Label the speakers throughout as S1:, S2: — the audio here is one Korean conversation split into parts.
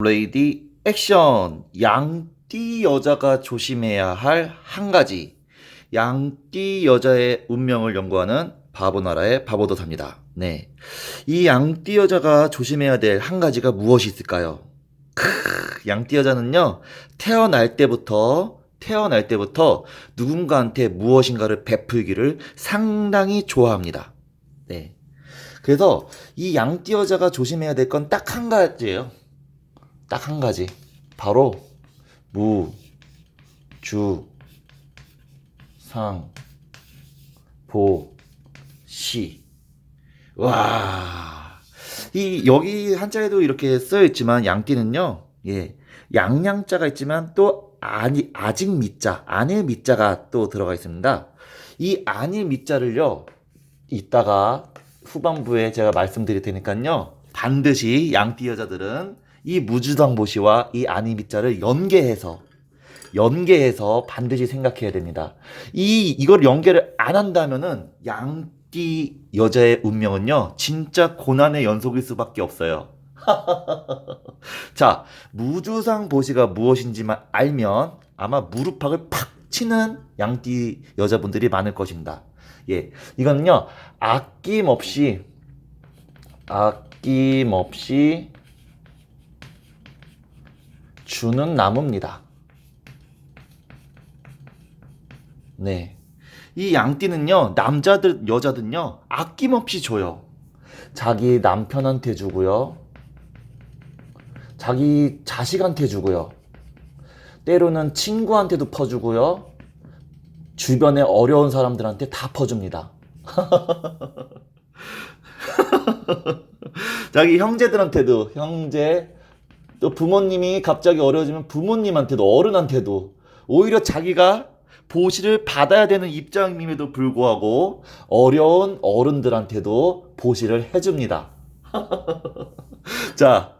S1: 레이디 액션 양띠 여자가 조심해야 할 한 가지 양띠 여자의 운명을 연구하는 바보나라의 바보도사입니다. 네. 이 양띠 여자가 조심해야 될 한 가지가 무엇이 있을까요? 크, 양띠 여자는요, 태어날 때부터, 태어날 때부터 누군가한테 무엇인가를 베풀기를 상당히 좋아합니다. 네. 그래서 이 양띠 여자가 조심해야 될 건 딱 한 가지예요. 딱 한 가지. 바로 무, 주, 상, 보, 시. 와. 이 여기 한자에도 이렇게 쓰여 있지만 양띠는요. 예. 양양자가 있지만 또 아니 아직 미자, 안의 미자가 또 들어가 있습니다. 이 안의 미자를요. 이따가 후반부에 제가 말씀드릴 테니까요. 반드시 양띠 여자들은 이 무주당 보시와 이 아니미자를 연계해서 연계해서 반드시 생각해야 됩니다. 이 이걸 연계를 안 한다면은 양띠 여자의 운명은요 진짜 고난의 연속일 수밖에 없어요. 자 무주상 보시가 무엇인지만 알면 아마 무릎팍을 팍 치는 양띠 여자분들이 많을 것입니다. 예, 이거는요 아낌없이 아낌없이 주는 나무입니다. 네. 이 양띠는요, 남자들, 여자들은요, 아낌없이 줘요. 자기 남편한테 주고요. 자기 자식한테 주고요. 때로는 친구한테도 퍼주고요. 주변에 어려운 사람들한테 다 퍼줍니다. 자기 형제들한테도, 형제, 또 부모님이 갑자기 어려워지면 부모님한테도 어른한테도 오히려 자기가 보시를 받아야 되는 입장임에도 불구하고 어려운 어른들한테도 보시를 해줍니다. 자,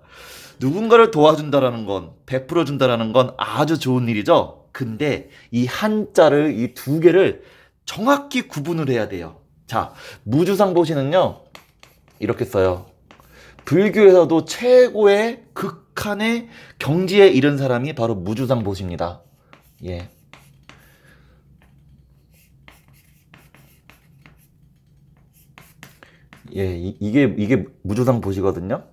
S1: 누군가를 도와준다라는 건, 베풀어 준다라는 건 아주 좋은 일이죠. 근데 이 한자를, 이 두 개를 정확히 구분을 해야 돼요. 자, 무주상 보시는요, 이렇게 써요. 불교에서도 최고의 극 한의 경지에 이른 사람이 바로 무주상 보시입니다. 예. 예, 이, 이게 이게 무주상 보시거든요.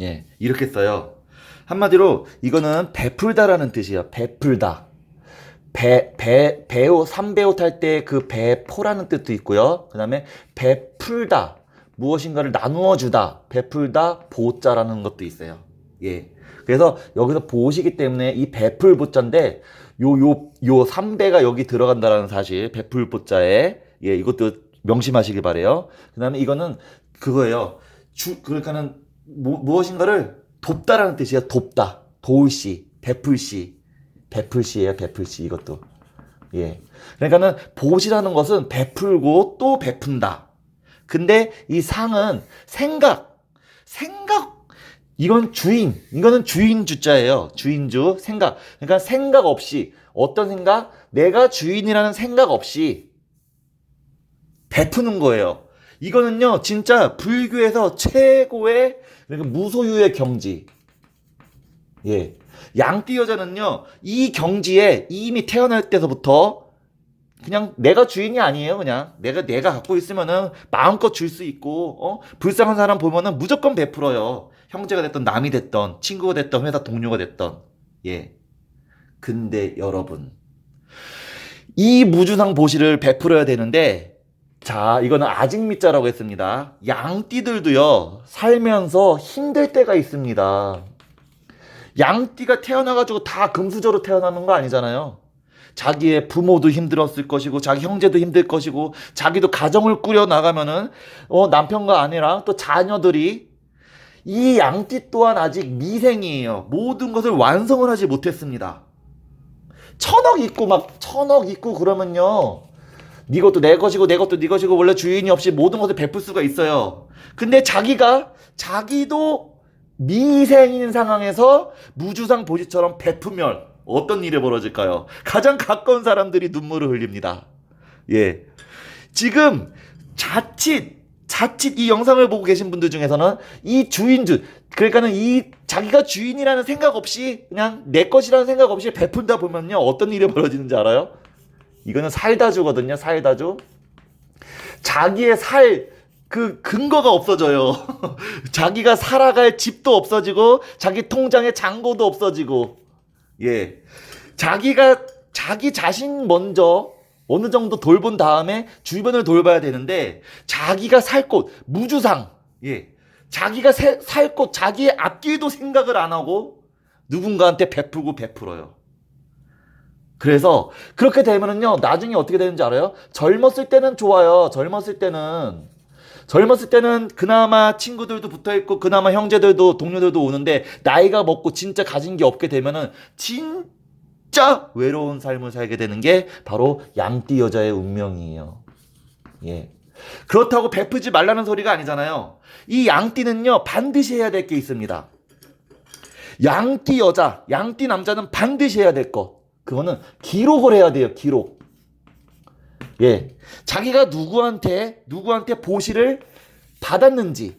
S1: 예, 이렇게 써요. 한마디로 이거는 베풀다라는 뜻이에요. 베풀다. 배, 배, 배우, 삼배우 탈때 그 배포라는 뜻도 있고요. 그 다음에 베풀다. 무엇인가를 나누어 주다. 베풀다, 보자라는 것도 있어요. 예. 그래서 여기서 보시기 때문에 이 베풀 보자인데 요, 요, 요 3배가 여기 들어간다라는 사실, 베풀 보자에. 예, 이것도 명심하시길 바래요. 그 다음에 이거는 그거예요. 주, 그러니까는 무, 무엇인가를 돕다라는 뜻이에요. 돕다. 도울 시, 베풀 시. 베풀 시예요, 베풀 시 이것도. 예. 그러니까는 보시라는 것은 베풀고 또 베푼다. 근데 이 상은 생각, 생각 이건 주인, 이거는 주인 주자예요. 주인주 생각. 그러니까 생각 없이 어떤 생각? 내가 주인이라는 생각 없이 베푸는 거예요. 이거는요, 진짜 불교에서 최고의 그러니까 무소유의 경지. 예. 양띠 여자는요, 이 경지에 이미 태어날 때서부터 그냥 내가 주인이 아니에요, 그냥. 내가, 내가 갖고 있으면은 마음껏 줄 수 있고, 어? 불쌍한 사람 보면은 무조건 베풀어요. 형제가 됐던, 남이 됐던, 친구가 됐던, 회사 동료가 됐던. 예. 근데 여러분. 이 무주상 보시를 베풀어야 되는데, 자, 이거는 아직 밑자라고 했습니다. 양띠들도요, 살면서 힘들 때가 있습니다. 양띠가 태어나가지고 다 금수저로 태어나는 거 아니잖아요. 자기의 부모도 힘들었을 것이고, 자기 형제도 힘들 것이고, 자기도 가정을 꾸려 나가면은, 어, 남편과 아내랑 또 자녀들이 이 양띠 또한 아직 미생이에요. 모든 것을 완성을 하지 못했습니다. 천억 있고 막 천억 있고 그러면요. 네 것도 내 것이고 내 것도 네 것이고 원래 주인이 없이 모든 것을 베풀 수가 있어요. 근데 자기가 자기도 미생인 상황에서 무주상 보시처럼 베푸면 어떤 일이 벌어질까요? 가장 가까운 사람들이 눈물을 흘립니다. 예. 지금 자칫 자칫 이 영상을 보고 계신 분들 중에서는 이 주인주 그러니까는 이 자기가 주인이라는 생각 없이 그냥 내 것이라는 생각 없이 베푼다 보면요 어떤 일이 벌어지는지 알아요? 이거는 살다주거든요 살다주 자기의 살 그 근거가 없어져요 자기가 살아갈 집도 없어지고 자기 통장에 잔고도 없어지고 예 자기가 자기 자신 먼저 어느 정도 돌본 다음에 주변을 돌봐야 되는데 자기가 살 곳 무주상 예 자기가 세- 살곳 자기의 앞길도 생각을 안 하고 누군가한테 베풀고 베풀어요. 그래서 그렇게 되면은요 나중에 어떻게 되는지 알아요? 젊었을 때는 좋아요. 젊었을 때는 젊었을 때는 그나마 친구들도 붙어 있고 그나마 형제들도 동료들도 오는데 나이가 먹고 진짜 가진 게 없게 되면은 진짜 외로운 삶을 살게 되는 게 바로 양띠 여자의 운명이에요. 예. 그렇다고 베푸지 말라는 소리가 아니잖아요. 이 양띠는요 반드시 해야 될 게 있습니다. 양띠 여자, 양띠 남자는 반드시 해야 될 것. 그거는 기록을 해야 돼요. 기록. 예. 자기가 누구한테 누구한테 보시를 받았는지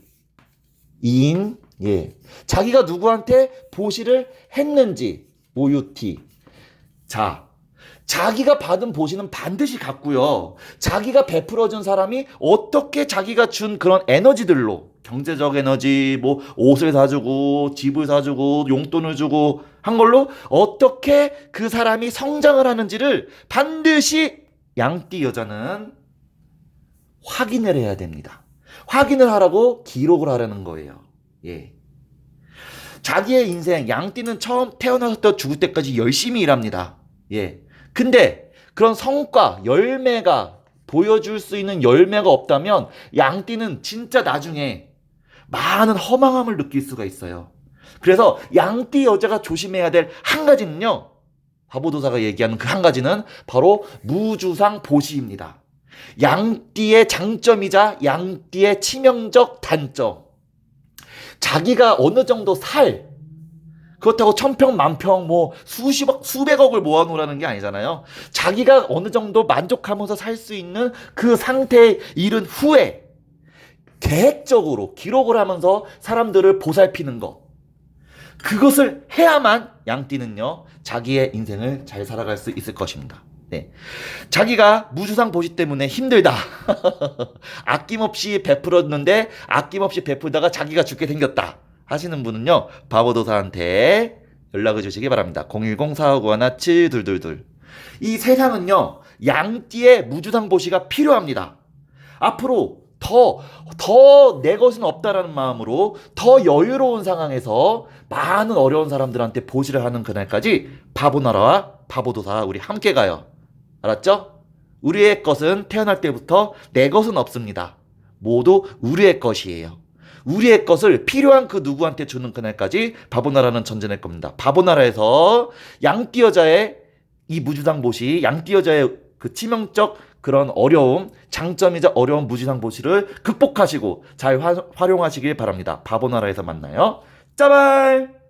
S1: 인 예. 자기가 누구한테 보시를 했는지 모유티. 자. 자기가 받은 보시는 반드시 갖고요. 자기가 베풀어 준 사람이 어떻게 자기가 준 그런 에너지들로 경제적 에너지 뭐 옷을 사주고 집을 사주고 용돈을 주고 한 걸로 어떻게 그 사람이 성장을 하는지를 반드시 양띠 여자는 확인을 해야 됩니다. 확인을 하라고 기록을 하라는 거예요. 예. 자기의 인생 양띠는 처음 태어나서부터 죽을 때까지 열심히 일합니다. 예. 근데 그런 성과, 열매가 보여줄 수 있는 열매가 없다면 양띠는 진짜 나중에 많은 허망함을 느낄 수가 있어요. 그래서 양띠 여자가 조심해야 될 한 가지는요. 바보도사가 얘기하는 그 한 가지는 바로 무주상 보시입니다. 양띠의 장점이자 양띠의 치명적 단점. 자기가 어느 정도 살, 그렇다고 천평 만평 뭐 수십억 수백억을 모아놓으라는 게 아니잖아요. 자기가 어느 정도 만족하면서 살 수 있는 그 상태에 이른 후에 계획적으로 기록을 하면서 사람들을 보살피는 것. 그것을 해야만 양띠는요 자기의 인생을 잘 살아갈 수 있을 것입니다. 네. 자기가 무주상 보시 때문에 힘들다. 아낌없이 베풀었는데 아낌없이 베풀다가 자기가 죽게 생겼다. 하시는 분은요, 바보도사한테 연락을 주시기 바랍니다. 010-4591-7222. 이 세상은요, 양띠의 무주상 보시가 필요합니다. 앞으로 더, 더 내 것은 없다라는 마음으로 더 여유로운 상황에서 많은 어려운 사람들한테 보시를 하는 그날까지 바보나라와 바보도사 우리 함께 가요. 알았죠? 우리의 것은 태어날 때부터 내 것은 없습니다. 모두 우리의 것이에요. 우리의 것을 필요한 그 누구한테 주는 그날까지 바보나라는 전쟁할 겁니다. 바보나라에서 양띠 여자의 이 무주상 보시, 양띠 여자의 그 치명적 그런 어려움, 장점이자 어려운 무주상 보시를 극복하시고 잘 화, 활용하시길 바랍니다. 바보나라에서 만나요. 짜발!